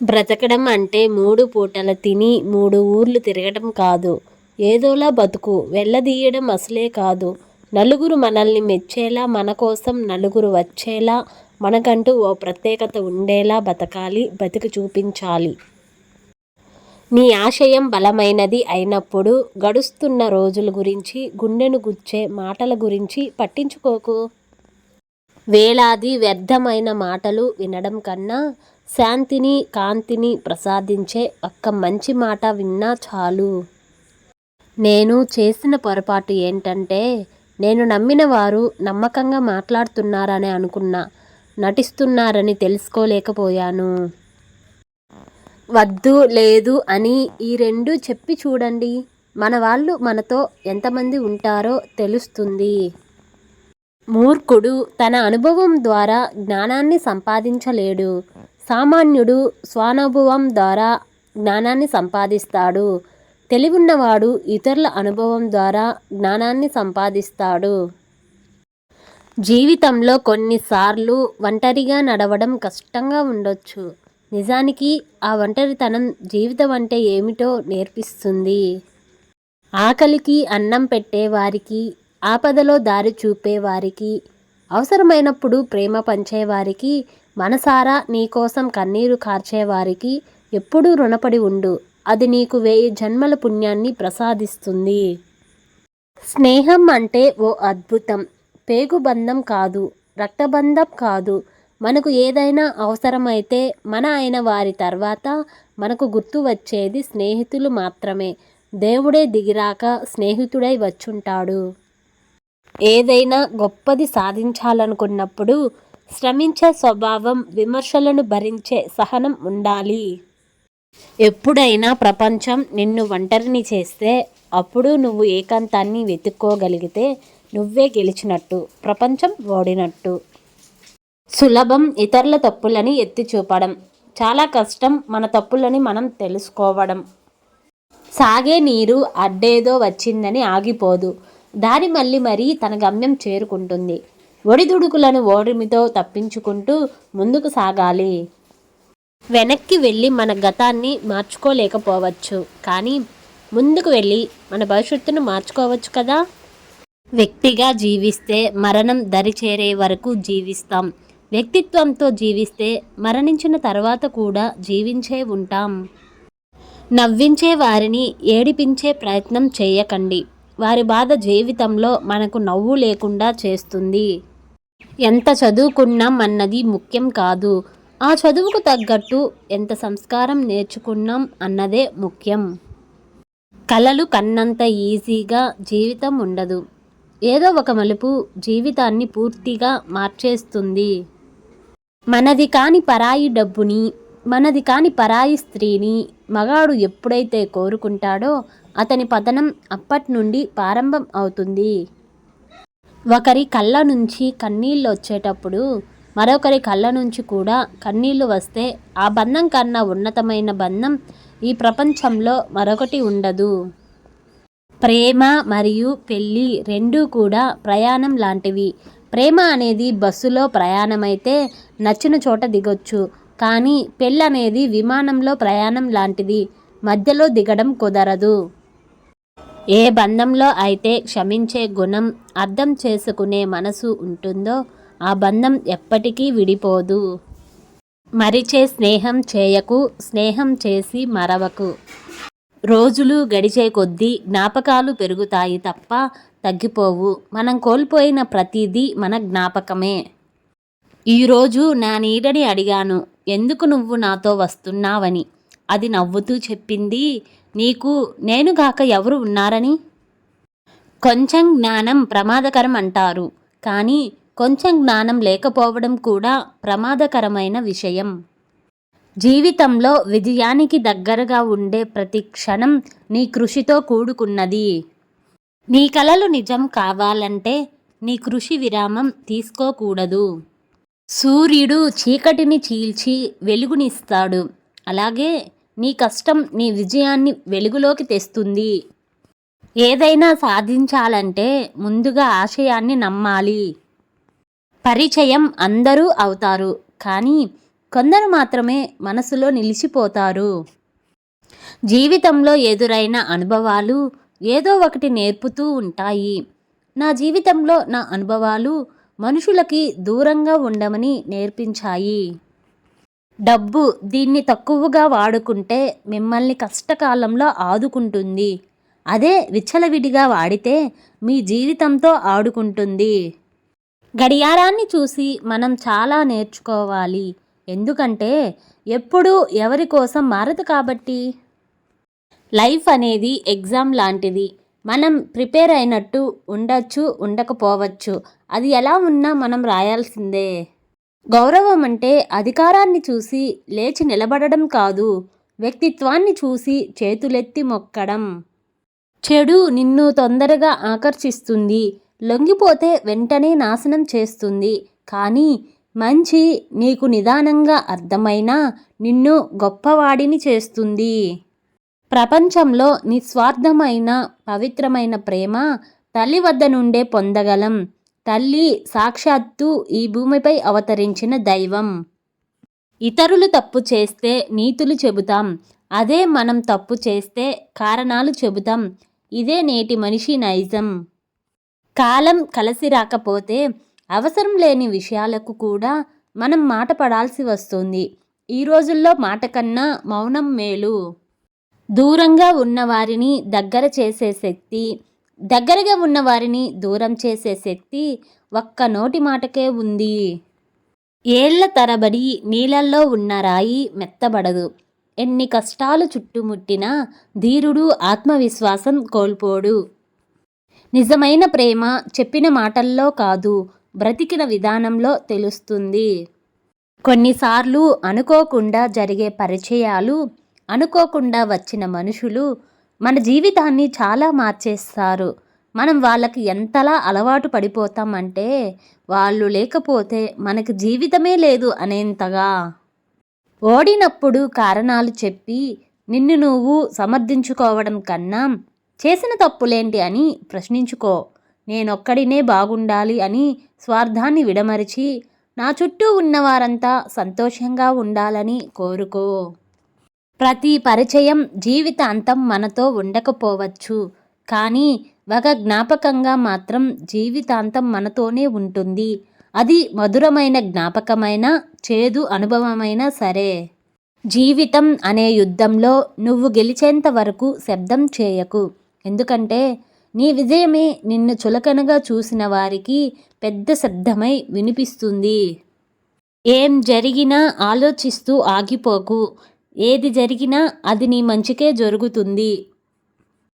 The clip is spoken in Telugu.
బ్రతకడం అంటే మూడు పూటల తిని మూడు ఊర్లు తిరగడం కాదు. ఏదోలా బతుకు వెళ్ళదీయడం అసలే కాదు. నలుగురు మనల్ని మెచ్చేలా మన కోసం నలుగురు వచ్చేలా మనకంటూ ఓ ప్రత్యేకత ఉండేలా బతకాలి బతికి చూపించాలి. నీ ఆశయం బలమైనది అయినప్పుడు గడుస్తున్న రోజుల గురించి గుండెను గుచ్చే మాటల గురించి పట్టించుకోకు. వేలాది వ్యర్థమైన మాటలు వినడం కన్నా శాంతిని కాంతిని ప్రసాదించే ఒక్క మంచి మాట విన్నా చాలు. నేను చేసిన పొరపాటు ఏంటంటే నేను నమ్మిన వారు నమ్మకంగా మాట్లాడుతున్నారని అనుకున్నా నటిస్తున్నారని తెలుసుకోలేకపోయాను. వద్దు లేదు అని ఈ రెండు చెప్పి చూడండి. మన వాళ్ళు మనతో ఎంతమంది ఉంటారో తెలుస్తుంది. మూర్ఖుడు తన అనుభవం ద్వారా జ్ఞానాన్ని సంపాదించలేడు. సామాన్యుడు స్వానుభవం ద్వారా జ్ఞానాన్ని సంపాదిస్తాడు. తెలివున్నవాడు ఇతరుల అనుభవం ద్వారా జ్ఞానాన్ని సంపాదిస్తాడు. జీవితంలో కొన్నిసార్లు ఒంటరిగా నడవడం కష్టంగా ఉండొచ్చు. నిజానికి ఆ ఒంటరితనం జీవితం అంటే ఏమిటో నేర్పిస్తుంది. ఆకలికి అన్నం పెట్టేవారికి ఆపదలో దారి చూపేవారికి అవసరమైనప్పుడు ప్రేమ పంచేవారికి మనసారా నీకోసం కన్నీరు కార్చేవారికి ఎప్పుడూ రుణపడి ఉండు. అది నీకు వేయి జన్మల పుణ్యాన్ని ప్రసాదిస్తుంది. స్నేహం అంటే ఓ అద్భుతం. పేగుబంధం కాదు రక్తబంధం కాదు. మనకు ఏదైనా అవసరమైతే మన అయిన వారి తర్వాత మనకు గుర్తు వచ్చేది స్నేహితులు మాత్రమే. దేవుడే దిగిరాక స్నేహితుడై వచ్చుంటాడు. ఏదైనా గొప్పది సాధించాలనుకున్నప్పుడు శ్రమించే స్వభావం విమర్శలను భరించే సహనం ఉండాలి. ఎప్పుడైనా ప్రపంచం నిన్ను ఒంటరిని చేస్తే అప్పుడు నువ్వు ఏకాంతాన్ని వెతుక్కోగలిగితే నువ్వే గెలిచినట్టు ప్రపంచం ఓడినట్టు. సులభం ఇతరుల తప్పులని ఎత్తి చూపడం చాలా కష్టం మన తప్పులని మనం తెలుసుకోవడం. సాగే నీరు అడ్డేదో వచ్చిందని ఆగిపోదు దారి మళ్ళీ మరీ తన గమ్యం చేరుకుంటుంది. ఒడిదుడుకులను ఓడిమితో తప్పించుకుంటూ ముందుకు సాగాలి. వెనక్కి వెళ్ళి మన గతాన్ని మార్చుకోలేకపోవచ్చు. కానీ ముందుకు వెళ్ళి మన భవిష్యత్తును మార్చుకోవచ్చు కదా? వ్యక్తిగా జీవిస్తే మరణం దరి చేరే వరకు జీవిస్తాం. వ్యక్తిత్వంతో జీవిస్తే మరణించిన తర్వాత కూడా జీవించే ఉంటాం. నవ్వించే వారిని ఏడిపించే ప్రయత్నం చేయకండి. వారి బాధ జీవితంలో మనకు నవ్వు లేకుండా చేస్తుంది. ఎంత చదువుకున్నాం అన్నది ముఖ్యం కాదు. ఆ చదువుకు తగ్గట్టు ఎంత సంస్కారం నేర్చుకున్నాం అన్నదే ముఖ్యం. కలలు కన్నంత ఈజీగా జీవితం ఉండదు. ఏదో ఒక మలుపు జీవితాన్ని పూర్తిగా మార్చేస్తుంది. మనది కాని పరాయి డబ్బుని మనది కాని పరాయి స్త్రీని మగాడు ఎప్పుడైతే కోరుకుంటాడో అతని పతనం అప్పటి నుండి ప్రారంభం అవుతుంది. ఒకరి కళ్ళ నుంచి కన్నీళ్ళు వచ్చేటప్పుడు మరొకరి కళ్ళ నుంచి కూడా కన్నీళ్ళు వస్తే ఆ బంధం కన్నా ఉన్నతమైన బంధం ఈ ప్రపంచంలో మరొకటి ఉండదు. ప్రేమ మరియు పెళ్ళి రెండూ కూడా ప్రయాణం లాంటివి. ప్రేమ అనేది బస్సులో ప్రయాణమైతే నచ్చిన చోట దిగొచ్చు కానీ పెళ్ళి అనేది విమానంలో ప్రయాణం లాంటిది. మధ్యలో దిగడం కుదరదు. ఏ బంధంలో అయితే క్షమించే గుణం అర్థం చేసుకునే మనసు ఉంటుందో ఆ బంధం ఎప్పటికీ విడిపోదు. మరిచే స్నేహం చేయకు స్నేహం చేసి మరవకు. రోజులు గడిచే కొద్దీ జ్ఞాపకాలు పెరుగుతాయి తప్ప తగ్గిపోవు. మనం కోల్పోయిన ప్రతిదీ మన జ్ఞాపకమే. ఈరోజు నా నీడని అడిగాను ఎందుకు నువ్వు నాతో వస్తున్నావని? అది నవ్వుతూ చెప్పింది. నీకు నేనుగాక ఎవరు ఉన్నారని? కొంచెం జ్ఞానం ప్రమాదకరం అంటారు. కానీ కొంచెం జ్ఞానం లేకపోవడం కూడా ప్రమాదకరమైన విషయం. జీవితంలో విజయానికి దగ్గరగా ఉండే ప్రతి క్షణం నీ కృషితో కూడుకున్నది. నీ కలలు నిజం కావాలంటే నీ కృషి విరామం తీసుకోకూడదు. సూర్యుడు చీకటిని చీల్చి వెలుగునిస్తాడు. అలాగే నీ కష్టం నీ విజయాన్ని వెలుగులోకి తెస్తుంది. ఏదైనా సాధించాలంటే ముందుగా ఆశయాన్ని నమ్మాలి. పరిచయం అందరూ అవుతారు కానీ కొందరు మాత్రమే మనసులో నిలిచిపోతారు. జీవితంలో ఎదురైన అనుభవాలు ఏదో ఒకటి నేర్పుతూ ఉంటాయి. నా జీవితంలో నా అనుభవాలు మనుషులకి దూరంగా ఉండమని నేర్పించాయి. డబ్బు దీన్ని తక్కువగా వాడుకుంటే మిమ్మల్ని కష్టకాలంలో ఆదుకుంటుంది. అదే విచ్చలవిడిగా వాడితే మీ జీవితంతో ఆడుకుంటుంది. గడియారాన్ని చూసి మనం చాలా నేర్చుకోవాలి. ఎందుకంటే ఎప్పుడూ ఎవరి కోసం మారదు కాబట్టి. లైఫ్ అనేది ఎగ్జామ్ లాంటిది. మనం ప్రిపేర్ అయినట్టు ఉండొచ్చు ఉండకపోవచ్చు. అది ఎలా ఉన్నా మనం రాయాల్సిందే. గౌరవం అంటే అధికారాన్ని చూసి లేచి నిలబడడం కాదు వ్యక్తిత్వాన్ని చూసి చేతులెత్తి మొక్కడం. చెడు నిన్ను తొందరగా ఆకర్షిస్తుంది లొంగిపోతే వెంటనే నాశనం చేస్తుంది. కానీ మంచి నీకు నిదానంగా అర్థమైనా నిన్ను గొప్పవాడిని చేస్తుంది. ప్రపంచంలో నిస్వార్థమైన పవిత్రమైన ప్రేమ తల్లి వద్ద నుండే పొందగలం. తల్లి సాక్షాత్తు ఈ భూమిపై అవతరించిన దైవం. ఇతరులు తప్పు చేస్తే నీతులు చెబుతాం. అదే మనం తప్పు చేస్తే కారణాలు చెబుతాం. ఇదే నేటి మనిషి నైజం. కాలం కలిసి రాకపోతే అవసరం లేని విషయాలకు కూడా మనం మాట పడాల్సి వస్తుంది. ఈ రోజుల్లో మాట కన్నా మౌనం మేలు. దూరంగా ఉన్నవారిని దగ్గర చేసే శక్తి దగ్గరగా ఉన్న వారిని దూరం చేసే శక్తి ఒక్క నోటి మాటకే ఉంది. ఏళ్ళ తరబడి నీళ్ళల్లో ఉన్న రాయి మెత్తబడదు. ఎన్ని కష్టాలు చుట్టుముట్టినా ధీరుడు ఆత్మవిశ్వాసం కోల్పోడు. నిజమైన ప్రేమ చెప్పిన మాటల్లో కాదు బ్రతికిన విధానంలో తెలుస్తుంది. కొన్నిసార్లు అనుకోకుండా జరిగే పరిచయాలు అనుకోకుండా వచ్చిన మనుషులు మన జీవితాన్ని చాలా మార్చేస్తారు. మనం వాళ్ళకి ఎంతలా అలవాటు పడిపోతామంటే వాళ్ళు లేకపోతే మనకు జీవితమే లేదు అనేంతగా. ఓడినప్పుడు కారణాలు చెప్పి నిన్ను నువ్వు సమర్థించుకోవడం కన్నా చేసిన తప్పులేంటి అని ప్రశ్నించుకో. నేనొక్కడినే బాగుండాలి అని స్వార్థాన్ని విడమరిచి నా చుట్టూ ఉన్నవారంతా సంతోషంగా ఉండాలని కోరుకో. ప్రతి పరిచయం జీవితాంతం మనతో ఉండకపోవచ్చు. కానీ ఒక జ్ఞాపకంగా మాత్రం జీవితాంతం మనతోనే ఉంటుంది. అది మధురమైన జ్ఞాపకమైన చేదు అనుభవమైనా సరే. జీవితం అనే యుద్ధంలో నువ్వు గెలిచేంత వరకు శబ్దం చేయకు. ఎందుకంటే నీ విజయమే నిన్ను చులకనగా చూసిన వారికి పెద్ద శబ్దమై వినిపిస్తుంది. ఏం జరిగినా ఆలోచిస్తూ ఆగిపోకు. ఏది జరిగినా అది నీ మంచికే జరుగుతుంది.